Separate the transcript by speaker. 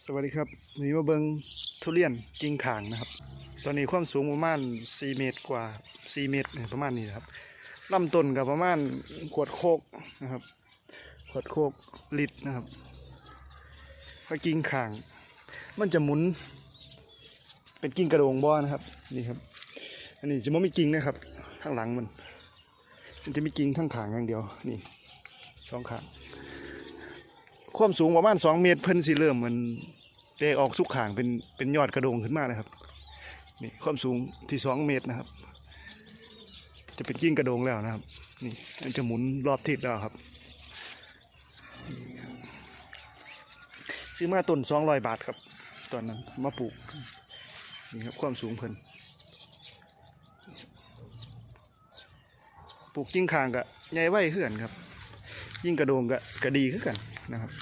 Speaker 1: สวัสดีครับวันนี้มาเบิงทุเรียนกิ่งข่างนะครับ ตอนนี้ความสูงประมาณ 4 เมตรกว่า 4 เมตรประมาณนี้นครับลำต้นกับประมาณขวดโคกนะครับ ขวดโคกลิตรนะครับก็กิ่งข่าง มันจะหมุน เป็นกิ่งกระโดงบ่อนะครับ นี่ครับ อันนี้จะไม่มีกิ่งนะครับ ข้างหลังมัน มันจะมีกิ่งทั้งขางอย่างเดียว นี่สองขาง ความสูงประมาณสองเมตรเพิ่นสิเริ่มมันแตกออกสุกขางเป็นเป็นยอดกระโดงขึ้นมานะครับนี่ความสูงที่สองเมตรนะครับ จะเป็นกิ้งกระโดงแล้วนะครับ นี่มันจะหมุนรอบทิศแล้วครับ ซื้อมาต้นสองร้อยบาทครับ ตอนนั้นมาปลูกนี่ครับความสูงเพิ่นปลูกจิ้งคางกะใหญ่ไว้ขึ้นกันครับ ยิ่งกระโดงกะกระดีขึ้นกัน นะครับ